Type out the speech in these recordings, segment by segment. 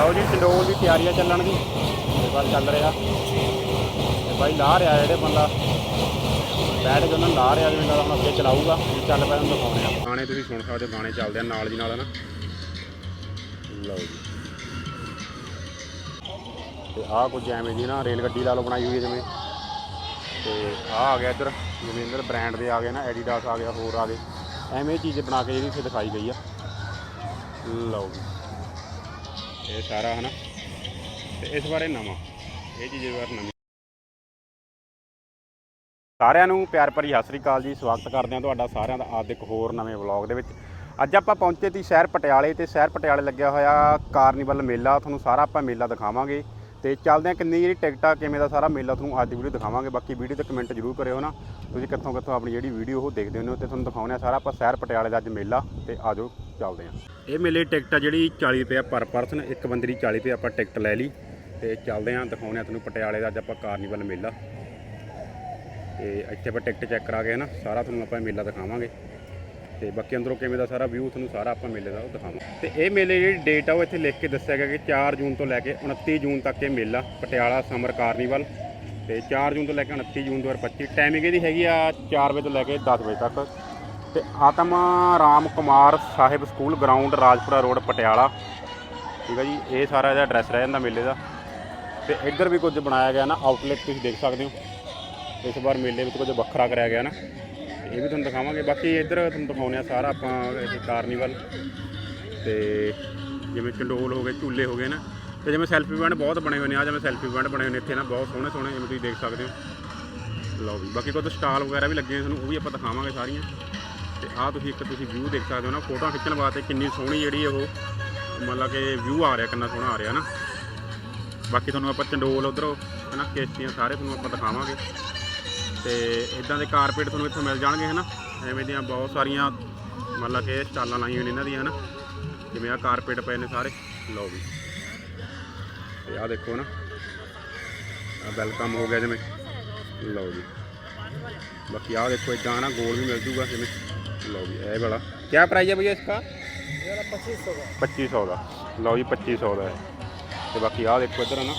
ਲਓ ਜੀ ਚੰਡੋਲ ਦੀ ਤਿਆਰੀਆਂ ਚੱਲਣ ਦੀ ਤੇ ਬਸ ਚੱਲ ਰਿਹਾ। ਤੇ ਬਾਈ ਲਾ ਰਿਹਾ ਜਿਹੜੇ ਬੰਦਾ। ਬੈਠ ਕੇ ਉਹਨਾਂ ਨੂੰ ਲਾ ਰਿਹਾ ਜਿਵੇਂ ਦਾ ਹੁਣ ਅੱਗੇ ਚਲਾਊਗਾ ਵੀ ਚੱਲ ਪਿਆ ਉਹਨੂੰ ਦਿਖਾਉਣੇ ਆ। ਗਾਣੇ ਤੁਸੀਂ ਸੁਣ ਸਕਦੇ ਗਾਣੇ ਚੱਲਦੇ ਆ ਨਾਲ ਦੀ ਨਾਲ ਨਾ ਲਓ ਜੀ। ਤੇ ਆਹ ਕੁਝ ਐਵੇਂ ਦੀ ਨਾ ਰੇਲ ਗੱਡੀ ਲਾ ਲਓ ਬਣਾਈ ਹੋਈ ਹੈ ਜਿਵੇਂ। ਤੇ ਆਹ ਆ ਗਿਆ ਇੱਧਰ, ਜਿਵੇਂ ਇੱਧਰ ਬ੍ਰਾਂਡ ਦੇ ਆ ਗਏ ਨਾ ਐਡੀਡਾਸ ਆ ਗਿਆ, ਹੋਰ ਆ ਗਏ। ਐਵੇਂ ਚੀਜ਼ ਬਣਾ ਕੇ ਜਿਹੜੀ ਇੱਥੇ ਦਿਖਾਈ ਗਈ ਆ। ਲਓ ਜੀ। ਇਹ ਸਾਰਾ ਹਨਾ। ਤੇ ਇਸ ਬਾਰੇ ਨਵਾਂ। ਇਹ ਚੀਜ਼ ਇਸ ਵਾਰ ਨਵੀਂ। ਸਾਰਿਆਂ ਨੂੰ ਪਿਆਰ ਭਰੀ ਸਤਿ ਸ੍ਰੀ ਅਕਾਲ ਜੀ। ਸਵਾਗਤ ਕਰਦੇ ਹਾਂ ਤੁਹਾਡਾ ਸਾਰਿਆਂ ਦਾ ਅੱਜ ਇੱਕ ਹੋਰ ਨਵੇਂ ਵਲੌਗ ਦੇ ਵਿੱਚ। ਅੱਜ ਆਪਾਂ ਪਹੁੰਚੇ ਤੀ ਸ਼ਹਿਰ ਪਟਿਆਲੇ ਤੇ ਸ਼ਹਿਰ ਪਟਿਆਲੇ ਲੱਗਿਆ ਹੋਇਆ ਕਾਰਨੀਵਲ ਮੇਲਾ। ਤੁਹਾਨੂੰ ਸਾਰਾ ਆਪਾਂ ਮੇਲਾ ਦਿਖਾਵਾਂਗੇ। ਤੇ ਚੱਲਦੇ ਹਾਂ ਕਿੰਨੀ ਜਿਹੜੀ ਟਿਕਟਾਂ ਕਿਵੇਂ ਦਾ ਸਾਰਾ ਮੇਲਾ ਤੁਹਾਨੂੰ ਅੱਜ ਦੀ ਵੀਡੀਓ ਦਿਖਾਵਾਂਗੇ। ਬਾਕੀ ਵੀਡੀਓ ਤੇ ਕਮੈਂਟ ਜ਼ਰੂਰ ਕਰਿਓ ਨਾ। ਤੁਸੀਂ ਕਿੱਥੋਂ ਕਿੱਥੋਂ ਆਪਣੀ ਜਿਹੜੀ ਵੀਡੀਓ ਉਹ ਦੇਖਦੇ ਹੋ ਤੇ ਤੁਹਾਨੂੰ ਦਿਖਾਉਂਦੇ ਆ ਸਾਰਾ ਆਪਾਂ ਸ਼ਹਿਰ ਪਟਿਆਲੇ ਦਾ ਅੱਜ ਮੇਲਾ ਤੇ ਆਜੋ ਚੱਲਦੇ ਹਾਂ। ਇਹ ਮੇਲੇ ਟਿਕਟ ਆ ਜਿਹੜੀ 40 ਰੁਪਏ ਪਰ ਪਰਸਨ, ਇੱਕ ਬੰਦੇ ਦੀ 40 ਰੁਪਏ ਆਪਾਂ ਟਿਕਟ ਲੈ ਲਈ ਤੇ ਚੱਲਦੇ ਹਾਂ, ਦਿਖਾਉਂਦੇ ਆ ਤੁਹਾਨੂੰ ਪਟਿਆਲੇ ਦਾ ਅੱਜ ਆਪਾਂ ਕਾਰਨੀਵਲ ਮੇਲਾ। ਤੇ ਇੱਥੇ ਆਪਾਂ ਟਿਕਟ ਚੈੱਕ ਕਰਾ ਕੇ ਨਾ ਸਾਰਾ ਤੁਹਾਨੂੰ ਆਪਾਂ ਮੇਲਾ ਦਿਖਾਵਾਂਗੇ। ਤੇ ਬਾਕੀ ਅੰਦਰੋਂ ਕਿਵੇਂ ਦਾ ਸਾਰਾ ਵਿਊ ਤੁਹਾਨੂੰ ਸਾਰਾ ਆਪਾਂ ਮੇਲੇ ਦਾ ਉਹ ਦਿਖਾਵਾਂਗੇ। ਤੇ ਇਹ ਮੇਲੇ ਜਿਹੜੀ ਡੇਟ ਆ ਉਹ ਇੱਥੇ ਲਿਖ ਕੇ ਦੱਸਿਆ ਗਿਆ ਕਿ 4 ਜੂਨ ਤੋਂ ਲੈ ਕੇ 29 ਜੂਨ ਤੱਕ ਇਹ ਮੇਲਾ ਪਟਿਆਲਾ ਸਮਰ ਕਾਰਨੀਵਲ। ਤੇ 4 ਜੂਨ ਤੋਂ ਲੈ ਕੇ 29 ਜੂਨ 2025 ਟਾਈਮਿੰਗ ਇਹਦੀ ਹੈਗੀ ਆ 4 ਵਜੇ ਤੋਂ ਲੈ ਕੇ 10 ਵਜੇ ਤੱਕ। ਤੇ Atam Ram Kumar Sahib school ground Rajpura road Patiala. ਠੀਕ ਆ ਜੀ, ਇਹ ਸਾਰਾ ਇਹਦਾ ਐਡਰੈਸ ਰਹਿ ਜਾਂਦਾ ਮੇਲੇ ਦਾ। ਤੇ ਇੱਧਰ ਵੀ ਕੁਝ ਬਣਾਇਆ ਗਿਆ ਨਾ ਆਊਟਲੈਟ ਤੁਸੀਂ ਦੇਖ ਸਕਦੇ ਹੋ। ਇਸ ਵਾਰ ਮੇਲੇ ਵਿੱਚ ਕੁਝ ਵੱਖਰਾ ਕਰਿਆ ਗਿਆ ਨਾ। ਇਹ ਵੀ ਤੁਹਾਨੂੰ ਦਿਖਾਵਾਂਗੇ। ਬਾਕੀ ਇੱਧਰ ਤੁਹਾਨੂੰ ਦਿਖਾਉਂਦੇ ਆ ਸਾਰਾ ਆਪਾਂ ਇਹ ਕਾਰਨੀਵਲ ਤੇ ਜਿਵੇਂ ਚੰਡੋਲ ਹੋ ਗਏ, ਝੂਲੇ ਹੋ ਗਏ ਨਾ। ਤੇ ਜਿਵੇਂ ਸੈਲਫੀ ਪੁਆਇੰਟ ਬਹੁਤ ਬਣੇ ਹੋਏ ਨੇ। ਆ ਜਿਵੇਂ ਸੈਲਫੀ ਪੁਆਇੰਟ ਬਣੇ ਹੋਏ ਨੇ ਇੱਥੇ ਨਾ, ਬਹੁਤ ਸੋਹਣੇ ਸੋਹਣੇ, ਜਿਵੇਂ ਤੁਸੀਂ ਦੇਖ ਸਕਦੇ ਹੋ। ਲਓ ਵੀ ਬਾਕੀ ਕੋਈ ਸਟਾਲ ਵਗੈਰਾ ਵੀ ਲੱਗੇ ਹੋਏ ਤੁਹਾਨੂੰ, ਉਹ ਵੀ ਆਪਾਂ ਦਿਖਾਵਾਂਗੇ ਸਾਰੀਆਂ। ਤੇ ਆਹ ਤੁਸੀਂ ਇੱਕ ਤੁਸੀਂ ਵਿਊ ਦੇਖ ਸਕਦੇ ਹੋ ਨਾ, ਫੋਟੋਆਂ ਖਿੱਚਣ ਵਾਸਤੇ ਕਿੰਨੀ ਸੋਹਣੀ ਜਿਹੜੀ ਉਹ ਮਤਲਬ ਕਿ ਵਿਊ ਆ ਰਿਹਾ, ਕਿੰਨਾ ਸੋਹਣਾ ਆ ਰਿਹਾ ਨਾ। ਬਾਕੀ ਤੁਹਾਨੂੰ ਆਪਾਂ ਚੰਡੋਲ ਉਧਰੋਂ, ਹਨਾ ਕਿਸ਼ਤੀਆਂ ਸਾਰੇ ਤੁਹਾਨੂੰ ਆਪਾਂ ਦਿਖਾਵਾਂਗੇ। ਤੇ ਇਦਾਂ ਦੇ ਕਾਰਪੇਟ ਤੁਹਾਨੂੰ ਇੱਥੇ ਮਿਲ ਜਾਣਗੇ, ਹਨਾ? ਐਵੇਂ ਦੀਆਂ ਬਹੁਤ ਸਾਰੀਆਂ ਮਤਲਬ ਕਿ ਸਟਾਲਾਂ ਲਾਈਆਂ ਹੋਈਆਂ ਨੇ ਇਹਨਾਂ ਦੀਆਂ, ਹਨਾ? ਜਿਵੇਂ ਆ ਕਾਰਪੇਟ ਪਏ ਨੇ ਸਾਰੇ। ਲਓ ਵੀ। ਤੇ ਆ ਦੇਖੋ ਨਾ ਆ ਵੈਲਕਮ ਹੋ ਗਿਆ ਜਿਵੇਂ। ਲਓ ਜੀ। ਬਾਕੀ ਆ ਦੇਖੋ, ਇਦਾਂ ਨਾ ਗੋਲ ਵੀ ਮਿਲ ਜੂਗਾ ਜਿਵੇਂ। ਲਓ ਜੀ ਇਹ ਵਾਲਾ। ਕਿਆ ਪ੍ਰਾਈਸ ਹੈ ਭਈਆ ਇਸਕਾ? ਇਹ ਵਾਲਾ 2500 ਦਾ। 2500 ਦਾ ਲਓ ਜੀ 2500 ਦਾ ਹੈ ਤੇ ਬਾਕੀ ਆ ਦੇਖੋ ਇਧਰ ਨਾ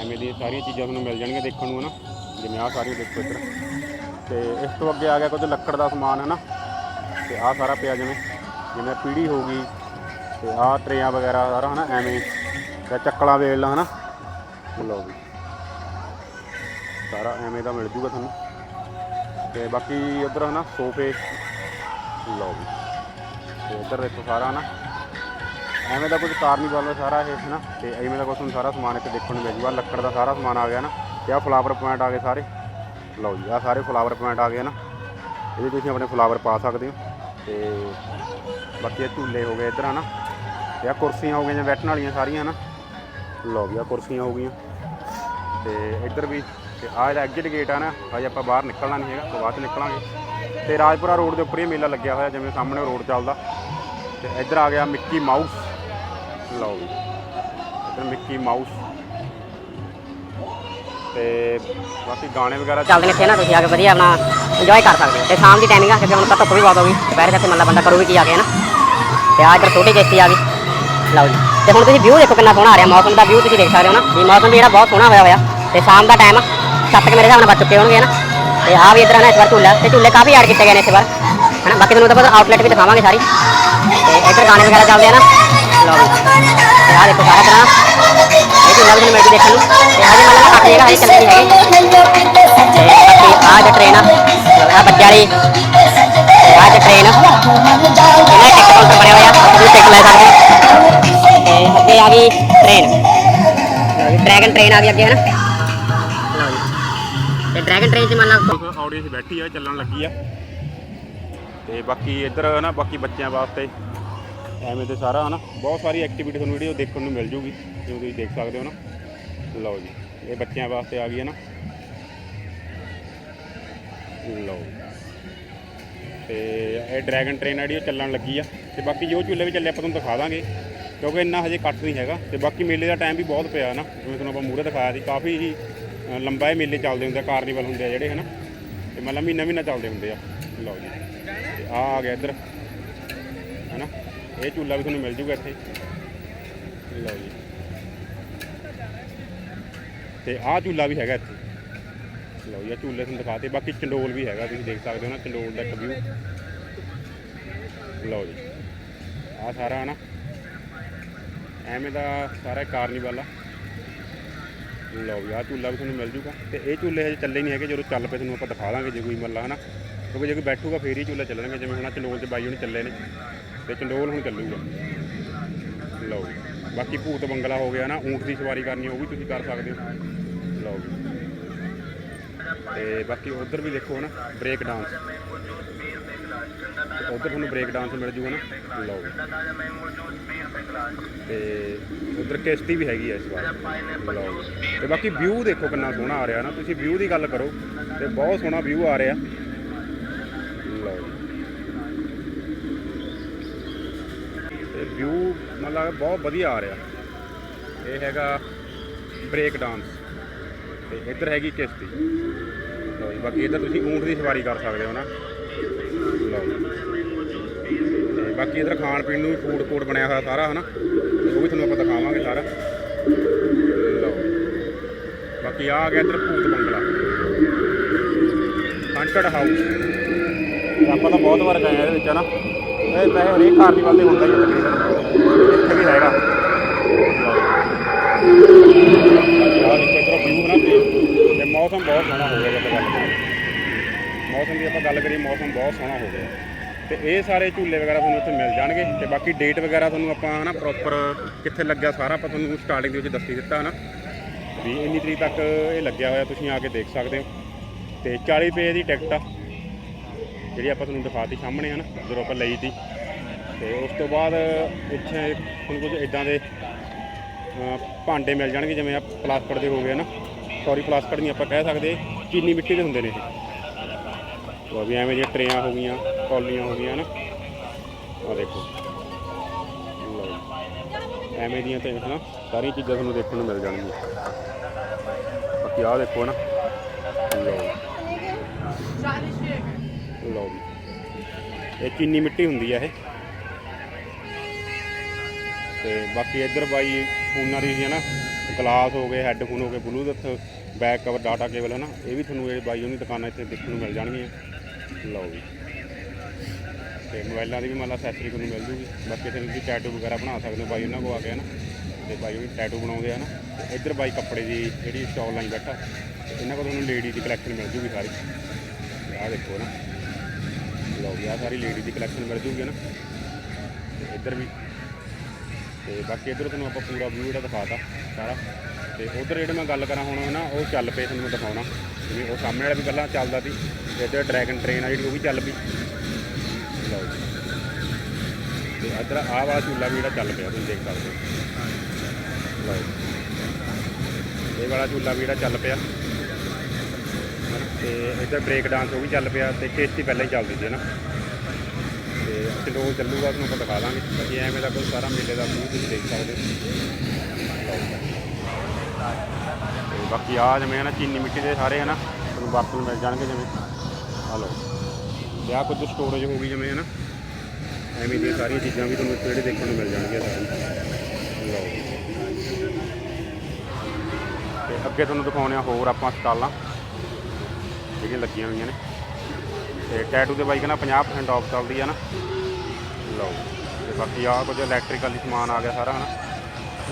ਐਵੇਂ ਦੀਆਂ ਸਾਰੀਆਂ ਚੀਜ਼ਾਂ ਤੁਹਾਨੂੰ ਮਿਲ ਜਾਣਗੀਆਂ ਦੇਖਣ ਨੂੰ ਨਾ ਜਿਵੇਂ ਆਹ ਸਾਰੀਆਂ ਦੇਖੋ ਇੱਧਰ। ਤੇ ਇਸ ਤੋਂ ਅੱਗੇ ਆ ਗਿਆ ਕੁਝ ਲੱਕੜ ਦਾ ਸਮਾਨ ਹੈ ਨਾ ਤੇ ਆਹ ਸਾਰਾ ਪਿਆ ਜਿਵੇਂ ਜਿਵੇਂ ਪੀੜੀ ਹੋ ਗਈ। ਤੇ ਆਹ ਟਰੇਆਂ ਵਗੈਰਾ ਸਾਰਾ, ਹਨਾ, ਐਵੇਂ। ਤੇ ਚੱਕਲਾਂ ਵੇਲ ਲਾ, ਹਨਾ? ਲਓ ਵੀ। ਸਾਰਾ ਐਵੇਂ ਦਾ ਮਿਲ ਜੂਗਾ ਤੁਹਾਨੂੰ। ਤੇ ਬਾਕੀ ਉੱਧਰ, ਹਨਾ, ਸੋਫੇ। ਲਓ ਵੀ। ਤੇ ਇੱਧਰ ਦੇਖੋ ਸਾਰਾ ਨਾ ਐਵੇਂ ਦਾ ਕੁਝ ਕਾਰਨੀਵਲ ਸਾਰਾ ਇਹ ਨਾ ਤੇ ਐਵੇਂ ਦਾ ਕੁਝ ਤੁਹਾਨੂੰ ਸਾਰਾ ਸਮਾਨ ਇੱਥੇ ਦੇਖਣ ਨੂੰ ਮਿਲ ਜੂਗਾ। ਲੱਕੜ ਦਾ ਸਾਰਾ ਸਮਾਨ ਆ ਗਿਆ ਨਾ ਤੇ ਆਹ ਫਲਾਵਰ ਪੁਆਇੰਟ ਆ ਗਏ ਸਾਰੇ। ਲਓ ਜੀ, ਆਹ ਸਾਰੇ ਫਲਾਵਰ ਪੁਆਇੰਟ ਆ ਗਏ ਨਾ ਇਹਦੇ ਤੁਸੀਂ ਆਪਣੇ ਫਲਾਵਰ ਪਾ ਸਕਦੇ ਹੋ। ਤੇ ਬਾਕੀ ਇਹ ਝੂਲੇ ਹੋ ਗਏ ਇੱਧਰ ਹਨਾ। ਤੇ ਆਹ ਕੁਰਸੀਆਂ ਹੋ ਗਈਆਂ ਬੈਠਣ ਵਾਲੀਆਂ ਸਾਰੀਆਂ ਨਾ ਲਓ ਜੀ, ਆਹ ਕੁਰਸੀਆਂ ਹੋ ਗਈਆਂ। ਤੇ ਇੱਧਰ ਵੀ, ਤੇ ਆਹ ਜਿਹੜਾ ਐਗਜ਼ਿਟ ਗੇਟ ਆ ਨਾ। ਹਜੇ ਆਪਾਂ ਬਾਹਰ ਨਿਕਲਣਾ ਨਹੀਂ ਹੈਗਾ ਬਾਅਦ ਚ ਨਿਕਲਾਂਗੇ। ਤੇ ਰਾਜਪੁਰਾ ਰੋਡ ਦੇ ਉੱਪਰ ਹੀ ਮੇਲਾ ਲੱਗਿਆ ਹੋਇਆ ਜਿਵੇਂ ਸਾਹਮਣੇ ਰੋਡ ਚੱਲਦਾ। ਤੇ ਇੱਧਰ ਆ ਗਿਆ ਮਿੱਕੀ ਮਾਊਸ ਲਓ ਵੀ ਇੱਧਰ ਮਿੱਕੀ ਮਾਊਸ ਤੇ ਬਾਕੀ ਗਾਣੇ ਵਗੈਰਾ ਚੱਲਦੇ ਨੇ ਇੱਥੇ ਨਾ, ਤੁਸੀਂ ਆ ਕੇ ਵਧੀਆ ਆਪਣਾ ਇੰਜੋਏ ਕਰ ਸਕਦੇ ਹੋ। ਤੇ ਸ਼ਾਮ ਦੀ ਟਾਈਮਿੰਗ ਆ, ਕਿਉਂਕਿ ਹੁਣ ਤਾਂ ਧੁੱਪ ਵੀ ਬਹੁਤ ਹੋ ਗਈ। ਦੁਪਹਿਰ ਤੱਕ ਮਤਲਬ ਬੰਦਾ ਕਰੂ ਵੀ ਕੀ ਆ ਕੇ ਨਾ? ਤੇ ਆ ਇੱਧਰ ਛੋਟੀ ਕਿਸ਼ਤੀ ਆ ਗਈ। ਲਓ ਜੀ। ਤੇ ਹੁਣ ਤੁਸੀਂ ਵਿਊ ਦੇਖੋ ਕਿੰਨਾ ਸੋਹਣਾ ਆ ਰਿਹਾ। ਮੌਸਮ ਦਾ ਵਿਊ ਤੁਸੀਂ ਦੇਖ ਸਕਦੇ ਹੋ ਨਾ। ਵੀ ਮੌਸਮ ਵੀ ਜਿਹੜਾ ਬਹੁਤ ਸੋਹਣਾ ਹੋਇਆ ਹੋਇਆ। ਤੇ ਸ਼ਾਮ ਦਾ ਟਾਈਮ ਸੱਤ ਕੁ ਮੇਰੇ ਹਿਸਾਬ ਨਾਲ ਬਚ ਚੁੱਕੇ ਹੋਣਗੇ ਨਾ? ਤੇ ਆ ਵੀ ਇੱਧਰ ਨਾ, ਇਸ ਵਾਰ ਝੂਲਾ। ਤੇ ਝੂਲੇ ਕਾਫੀ ਐਡ ਕੀਤੇ ਗਏ ਨੇ ਇਸ ਵਾਰ। ਹਨਾ ਬਾਕੀ ਤੁਹਾਨੂੰ ਤਾਂ ਪਤਾ ਆਊਟਲੈਟ ਵੀ ਦਿਖਾਵਾਂਗੇ ਸਾਰੀ। ਤੇ ਇੱਧਰ ਗਾਣੇ ਵਗੈਰਾ ਚੱਲਦੇ ਆ ਨਾ। ਲਓ। ਜੀ ਤੇ ਆ ਦੇਖੋ ਸਾਰਾ ਤਰ੍ਹਾਂ। ਇਹ ਝੂਲਾ ਵੀ ਤੁਹਾਨੂੰ ਮਿਲ ਜੂ ਦੇਖਣ ਨੂੰ। ਤੇ ਹਜੇ ਮਤਲਬ ਨਾ ਕਾਫੀ ਜਗ੍ਹਾ ਹਜੇ ਚੱਲਣੀ ਹੈਗੀ। ਤੇ ਬਾਕੀ ਆਹ ਜੋ ਟ੍ਰੇਨ ਆ ਆ ਬੱਚਿਆਂ ਲਈ ਤੇ ਆਹ ਜੋ ਟ੍ਰੇਨ ਇਹਨਾਂ ਦੇ ਟਿਕਟ ਕਾਊਂਟਰ ਬਣਿਆ ਹੋਇਆ, ਤੁਸੀਂ ਟਿਕਟ ਲੈ ਸਕਦੇ ਹੋ। ਤੇ ਅੱਗੇ ਆ ਗਈ ਟ੍ਰੇਨ ਡਰੈਗਨ ਟ੍ਰੇਨ ਆ ਗਈ ਅੱਗੇ, ਹਨਾ। ਲਓ ਜੀ। ਤੇ ਡਰੈਗਨ ਟ੍ਰੇਨ 'ਚ ਮਤਲਬ ਆਡੀਅנס ਬੈਠੀ ਆ, ਚੱਲਣ ਲੱਗੀ ਆ। ਤੇ ਬਾਕੀ ਇੱਧਰ ਨਾ ਬਾਕੀ ਬੱਚਿਆਂ ਵਾਸਤੇ ਐਵੇਂ ਤੇ ਸਾਰਾ, ਹਨਾ? ਬਹੁਤ ਸਾਰੀ ਐਕਟੀਵਿਟੀ ਤੁਹਾਨੂੰ ਵੀਡੀਓ ਦੇਖਣ ਨੂੰ ਮਿਲ ਜੂਗੀ ਜਿਵੇਂ ਤੁਸੀਂ ਦੇਖ ਸਕਦੇ ਹੋ ਨਾ। ਲਓ ਜੀ, ਇਹ ਬੱਚਿਆਂ ਵਾਸਤੇ ਆ ਗਈ ਹੈ ਨਾ। ਲਓ ਤੇ ਇਹ ਡਰੈਗਨ ਟ੍ਰੇਨ ਆ ਜਿਹੜੀ ਉਹ ਚੱਲਣ ਲੱਗੀ ਆ, ਤੇ ਬਾਕੀ ਜੋ ਝੂਲੇ ਵੀ ਚੱਲੇ ਆਪਾਂ ਤੁਹਾਨੂੰ ਦਿਖਾ ਦਾਂਗੇ, ਕਿਉਂਕਿ ਇੰਨਾ ਹਜੇ ਕੱਟ ਨਹੀਂ ਹੈਗਾ, ਤੇ ਬਾਕੀ ਮੇਲੇ ਦਾ ਟਾਈਮ ਵੀ ਬਹੁਤ ਪਿਆ ਨਾ, ਜਿਵੇਂ ਤੁਹਾਨੂੰ ਆਪਾਂ ਮੂਹਰੇ ਦਿਖਾਇਆ ਸੀ, ਕਾਫੀ ਹੀ ਲੰਬਾ ਇਹ ਮੇਲੇ ਚੱਲਦੇ ਹੁੰਦੇ ਆ ਕਾਰਨੀਵਲ ਹੁੰਦੇ ਆ ਜਿਹੜੇ, ਹਨਾ? ਤੇ ਮਤਲਬ ਮਹੀਨਾ ਮਹੀਨਾ ਚੱਲਦੇ ਹੁੰਦੇ ਆ। ਲਓ ਜੀ, ਤੇ ਆ ਆ ਗਿਆ ਇੱਧਰ। ਇਹ ਝੂਲਾ ਵੀ ਤੁਹਾਨੂੰ ਮਿਲ ਜੂਗਾ ਇੱਥੇ। ਲਓ ਜੀ। ਤੇ ਆਹ ਝੂਲਾ ਵੀ ਹੈਗਾ ਇੱਥੇ। ਲਓ ਜੀ, ਆਹ ਝੂਲੇ ਤੁਹਾਨੂੰ ਦਿਖਾਤੇ। ਬਾਕੀ ਚੰਡੋਲ ਵੀ ਹੈਗਾ, ਤੁਸੀਂ ਦੇਖ ਸਕਦੇ ਹੋ ਨਾ, ਚੰਡੋਲ ਦਾ ਇੱਕ ਵਿਊ ਲਓ ਜੀ। ਆਹ ਸਾਰਾ ਨਾ ਐਵੇਂ ਦਾ ਸਾਰਾ ਕਾਰਨੀਵਲ ਆ। ਲਓ ਜੀ, ਆਹ ਝੂਲਾ ਵੀ ਤੁਹਾਨੂੰ ਮਿਲ ਜੂਗਾ। ਤੇ ਇਹ ਝੂਲੇ ਹਜੇ ਚੱਲੇ ਨਹੀਂ ਹੈਗੇ, ਜਦੋਂ ਚੱਲ ਪਏ ਤੁਹਾਨੂੰ ਆਪਾਂ ਦਿਖਾ ਦਾਂਗੇ ਜੇ ਕੋਈ ਮੱਲਾ ਹਨਾ। ਕਿਉਂਕਿ ਜੇ ਕੋਈ ਬੈਠੂਗਾ, ਫੇਰ ਹੀ ਝੂਲਾ ਚੱਲਣਗੇ, ਜਿਵੇਂ ਹੁਣ ਆਹ ਚੰਡੋਲ ਤੇ ਬਾਈ ਹੁਣ ਚੱਲੇ ਨੇ। ਤੇ ਚੰਡੋਲ ਹੁਣ ਚੱਲੂਗਾ। ਲਓ ਬਾਕੀ ਭੂਤ ਬੰਗਲਾ ਹੋ ਗਿਆ ਨਾ ਊਂਟ ਦੀ ਸਵਾਰੀ ਕਰਨੀ, ਉਹ ਵੀ ਤੁਸੀਂ ਕਰ ਸਕਦੇ ਹੋ। ਲਓ ਜੀ। ਤੇ ਬਾਕੀ ਉਧਰ ਵੀ ਦੇਖੋ ਨਾ ਬ੍ਰੇਕ ਡਾਂਸ ਉਧਰ ਤੁਹਾਨੂੰ ਬ੍ਰੇਕ ਡਾਂਸ ਮਿਲ ਜੂਗਾ ਨਾ। ਲਓ ਜੀ। ਤੇ ਉਧਰ ਕਿਸ਼ਤੀ ਵੀ ਹੈਗੀ ਆ ਇਸ ਵਾਰ। ਲਓ ਜੀ। ਤੇ ਬਾਕੀ ਵਿਊ ਦੇਖੋ ਕਿੰਨਾ ਸੋਹਣਾ ਆ ਰਿਹਾ ਨਾ। ਤੁਸੀਂ ਵਿਊ ਦੀ ਗੱਲ ਕਰੋ। ਤੇ ਬਹੁਤ ਸੋਹਣਾ ਵਿਊ ਆ ਰਿਹਾ ਲਓ ਜੀ ਤੇ ਵਿਊ ਮਤਲਬ ਬਹੁਤ ਵਧੀਆ ਆ ਰਿਹਾ। ਇਹ ਹੈਗਾ ਬ੍ਰੇਕ ਡਾਂਸ ਤੇ ਇੱਧਰ ਹੈਗੀ ਕਿਸ਼ਤੀ। ਲਓ ਜੀ, ਬਾਕੀ ਇੱਧਰ ਤੁਸੀਂ ਊਂਟ ਦੀ ਸਵਾਰੀ ਕਰ ਸਕਦੇ ਹੋ ਨਾ। ਲਓ ਜੀ। ਤੇ ਬਾਕੀ ਇੱਧਰ ਖਾਣ ਪੀਣ ਨੂੰ ਵੀ ਫੂਡ ਕੋਰਟ ਬਣਿਆ ਹੋਇਆ ਸਾਰਾ, ਹਨਾ? ਉਹ ਵੀ ਤੁਹਾਨੂੰ ਆਪਾਂ ਦਿਖਾਵਾਂਗੇ ਸਾਰਾ। ਲਓ ਬਾਕੀ ਆ ਗਿਆ ਇੱਧਰ ਭੂਤ ਬੰਗਲਾ। ਹੰਟਡ ਹਾਊਸ ਆਪਾਂ ਤਾਂ ਬਹੁਤ ਵਾਰ ਗਏ ਆ ਇਹਦੇ ਵਿੱਚ, ਹਨਾ? ਇਹ ਵੈਸੇ ਹਰੇਕ ਕਾਰਨੀਵਲ ਤੇ ਹੁੰਦਾ ਹੀ ਆ ਤਕਰੀਬਨ ਇੱਥੇ ਵੀ ਹੈਗਾ। ਯਾਰ ਇੱਕ ਇਧਰ ਵਿਊ ਨਾ ਤੇ ਮੌਸਮ ਬਹੁਤ ਸੋਹਣਾ ਹੋ ਗਿਆ ਗੱਲ ਕਰੀਏ। ਮੌਸਮ ਦੀ ਆਪਾਂ ਗੱਲ ਕਰੀਏ, ਮੌਸਮ ਬਹੁਤ ਸੋਹਣਾ ਹੋ ਗਿਆ। ਤੇ ਇਹ ਸਾਰੇ ਝੂਲੇ ਵਗੈਰਾ ਤੁਹਾਨੂੰ ਇੱਥੇ ਮਿਲ ਜਾਣਗੇ। ਤੇ ਬਾਕੀ ਡੇਟ ਵਗੈਰਾ ਤੁਹਾਨੂੰ ਆਪਾਂ ਹਨਾ ਪ੍ਰੋਪਰ ਕਿੱਥੇ ਲੱਗਿਆ ਸਾਰਾ ਆਪਾਂ ਤੁਹਾਨੂੰ ਸਟਾਰਟਿੰਗ ਦੇ ਵਿੱਚ ਦੱਸੀ ਦਿੱਤਾ ਹਨਾ। ਵੀ ਇੰਨੀ ਤਰੀਕ ਤੱਕ ਇਹ ਲੱਗਿਆ ਹੋਇਆ, ਤੁਸੀਂ ਆ ਕੇ ਦੇਖ ਸਕਦੇ ਹੋ। ਤੇ 40 ਰੁਪਏ ਦੀ ਟਿਕਟ ਆ। ਜਿਹੜੀ ਆਪਾਂ ਤੁਹਾਨੂੰ ਦਿਖਾਤੀ ਸਾਹਮਣੇ ਹਨ ਜਦੋਂ ਆਪਾਂ ਲਈ ਤੀ। ਤੇ ਉਸ ਤੋਂ ਬਾਅਦ ਇੱਥੇ ਤੁਹਾਨੂੰ ਕੁਝ ਇਦਾਂ ਦੇ ਭਾਂਡੇ ਮਿਲ ਜਾਣਗੇ, ਜਿਵੇਂ ਆ ਪਲਾਸਟਿਕ ਦੇ ਹੋ ਗਏ ਨਾ। ਸੌਰੀ ਪਲਾਸਟਿਕ ਨਹੀਂ ਆਪਾਂ ਕਹਿ ਸਕਦੇ, ਚੀਨੀ ਮਿੱਟੀ ਦੇ ਹੁੰਦੇ ਨੇ ਇਹ। ਉਹ ਵੀ ਐਵੇਂ ਦੀਆਂ ਟਰੇਆਂ ਹੋ ਗਈਆਂ, ਕੌਲੀਆਂ ਹੋ ਗਈਆਂ ਨਾ। ਆ ਦੇਖੋ। ਐਵੇਂ ਦੀਆਂ ਤੇ ਹਨਾ, ਸਾਰੀਆਂ ਚੀਜ਼ਾਂ ਤੁਹਾਨੂੰ ਦੇਖਣ ਨੂੰ ਮਿਲ ਜਾਣਗੀਆਂ। ਬਾਕੀ ਆਹ ਦੇਖੋ ਨਾ। ਲਓ। ਇਹ ਚੀਨੀ ਮਿੱਟੀ ਹੁੰਦੀ ਆ ਇਹ। ਤੇ ਬਾਕੀ ਇੱਧਰ ਬਾਈ ਫੋਨਾਂ ਦੀ ਹੈ ਨਾ ਗਲਾਸ ਹੋ ਗਏ, ਹੈੱਡਫੋਨ ਹੋ ਗਏ Bluetooth back cover data cable ਹੈ ਨਾ ਇਹ ਵੀ ਤੁਹਾਨੂੰ ਇਹ ਬਾਈ ਉਹਨੀ ਦੁਕਾਨਾਂ ਇੱਥੇ ਦੇਖਣ ਨੂੰ ਮਿਲ ਜਾਣਗੀਆਂ। ਲਓ ਜੀ। ਤੇ ਮੋਬਾਈਲਾਂ ਦੀ ਵੀ ਮਤਲਬ ਅਸੈਸਰੀ ਤੁਹਾਨੂੰ ਮਿਲ ਜੂਗੀ। ਬਾਕੀ ਇੱਥੇ ਤੁਸੀਂ ਟੈਟੂ ਵਗੈਰਾ ਬਣਾ ਸਕਦੇ ਹੋ ਬਾਈ ਉਹਨਾਂ ਕੋਲ ਆ ਕੇ ਹੈ ਨਾ ਤੇ ਬਾਈ ਉਹ ਟੈਟੂ ਬਣਾਉਂਦੇ ਆ ਨਾ ਤੇ ਇੱਧਰ ਬਾਈ ਕੱਪੜੇ ਦੀ ਜਿਹੜੀ ਸਟਾਲ ਲਾਈ ਬੈਠਾ। ਤੇ ਇਹਨਾਂ ਕੋਲ ਤੁਹਾਨੂੰ ਲੇਡੀ ਦੀ ਕਲੈਕਸ਼ਨ ਮਿਲ ਜੂਗੀ ਸਾਰੀ। ਆਹ ਦੇਖੋ ਨਾ। ਲਓ ਜੀ ਆਹ ਸਾਰੀ ਲੇਡੀ ਦੀ ਕਲੈਕਸ਼ਨ ਮਿਲ ਜੂਗੀ ਨਾ। ਤੇ ਇੱਧਰ ਵੀ। ਤੇ ਬਾਕੀ ਇੱਧਰ ਤੁਹਾਨੂੰ ਆਪਾਂ ਪੂਰਾ ਵਿਊ ਜਿਹੜਾ ਦਿਖਾਤਾ ਸਾਰਾ। ਤੇ ਉਧਰ ਜਿਹੜੇ ਮੈਂ ਗੱਲ ਕਰਾਂ ਹੁਣ ਨਾ, ਉਹ ਚੱਲ ਪਏ ਤੁਹਾਨੂੰ ਮੈਂ ਦਿਖਾਉਣਾ। ਜਿਵੇਂ ਉਹ ਸਾਹਮਣੇ ਵਾਲਾ ਵੀ ਪਹਿਲਾਂ ਚੱਲਦਾ ਸੀ, ਤੇ ਇੱਧਰ ਡਰੈਗਨ ਟ੍ਰੇਨ ਆ ਜਿਹੜੀ, ਉਹ ਵੀ ਚੱਲ ਪਈ। ਲਓ ਜੀ। ਤੇ ਇੱਧਰ ਆਹ ਵਾਲਾ ਝੂਲਾ ਵੀ ਜਿਹੜਾ ਚੱਲ ਪਿਆ, ਤੁਸੀਂ ਦੇਖ ਸਕਦੇ ਹੋ। ਲਓ ਜੀ। ਇਹ ਵਾਲਾ ਝੂਲਾ ਵੀ ਜਿਹੜਾ ਚੱਲ ਪਿਆ। ਤੇ ਇੱਧਰ ਬ੍ਰੇਕ ਡਾਂਸ ਉਹ ਵੀ ਚੱਲ ਪਿਆ ਤੇ ਕਿਸ਼ਤੀ ਪਹਿਲਾਂ ਹੀ ਚੱਲਦੀ ਸੀ ਨਾ। ਤੇ ਚਲੋ ਚੱਲੂਗਾ, ਤੁਹਾਨੂੰ ਆਪਾਂ ਦਿਖਾ ਦਾਂਗੇ। ਬਾਕੀ ਐਵੇਂ ਦਾ ਕੋਈ ਸਾਰਾ ਮੇਲੇ ਦਾ ਵਿਊ ਤੁਸੀਂ ਦੇਖ ਸਕਦੇ ਹੋ। ਲਓ ਬਾਕੀ ਆ ਜਿਵੇਂ ਨਾ ਚੀਨੀ ਮਿੱਟੀ ਦੇ ਸਾਰੇ ਹੈ ਨਾ ਤੁਹਾਨੂੰ ਬਰਤਨ ਮਿਲ ਜਾਣਗੇ ਜਿਵੇਂ। ਆ ਲਓ। ਤੇ ਆਹ ਕੁਝ ਸਟੋਰੇਜ ਹੋ ਗਈ ਜਿਵੇਂ ਹੈ ਨਾ ਐਵੇਂ ਦੀਆਂ ਸਾਰੀਆਂ ਚੀਜ਼ਾਂ ਵੀ ਤੁਹਾਨੂੰ ਇੱਥੇ ਦੇਖਣ ਨੂੰ ਮਿਲ ਜਾਣਗੀਆਂ ਸਾਰੀਆਂ ਲਓ। ਤੇ ਅੱਗੇ ਤੁਹਾਨੂੰ ਦਿਖਾਉਣੇ ਆ ਹੋਰ ਆਪਾਂ ਸਟਾਲਾਂ। ਜਿਹੜੀਆਂ ਲੱਗੀਆਂ ਹੋਈਆਂ ਨੇ। ਤੇ ਟੈਟੂ ਦੇ ਬਾਈ ਨਾ 50% ਆਫ ਚੱਲਦੀ ਆ ਨਾ। ਲਓ, ਤੇ ਬਾਕੀ ਆ ਕੁਝ ਇਲੈਕਟ੍ਰੀਕਲ ਦੀ ਸਮਾਨ ਆ ਗਿਆ ਸਾਰਾ, ਹਨਾ।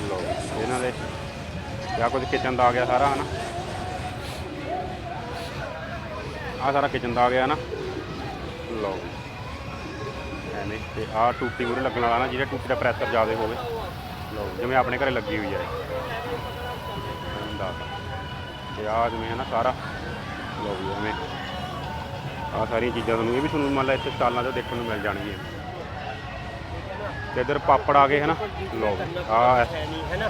ਲਓ, ਇਹਨਾਂ ਦੇ ਤੇ ਆਹ ਕੁਝ ਕਿਚਨ ਦਾ ਆ ਗਿਆ ਸਾਰਾ, ਹਨਾ। ਆ ਸਾਰਾ ਕਿਚਨ ਦਾ ਆ ਗਿਆ ਨਾ ਲਓ। ਐਵੇਂ, ਤੇ ਆ ਟੂਟੀ ਮੂਰੇ ਲੱਗਣ ਵਾਲਾ ਨਾ ਜਿਹੜਾ ਟੂਟੀ ਦਾ ਪ੍ਰੈਸ਼ਰ ਜ਼ਿਆਦਾ ਹੋਵੇ। ਲਓ, ਜਿਵੇਂ ਆਪਣੇ ਘਰੇ ਲੱਗੀ ਹੋਈ ਹੈ ਇਹ। ਐਵੇਂ ਤੇ ਆ ਜਿਵੇਂ ਹੈ ਨਾ ਸਾਰਾ ਲਓ ਵੀ ਐਵੇਂ ਆ ਸਾਰੀਆਂ ਚੀਜ਼ਾਂ ਤੁਹਾਨੂੰ ਇਹ ਵੀ ਤੁਹਾਨੂੰ ਮੰਨ ਲਾ ਇੱਥੇ ਸਟਾਲਾਂ 'ਚ ਦੇਖਣ ਨੂੰ ਮਿਲ ਜਾਣਗੀਆਂ ਤੇ ਇੱਧਰ ਪਾਪੜ ਆ ਗਏ ਹੈ ਨਾ ਲਓ ਆ है नहीं है ना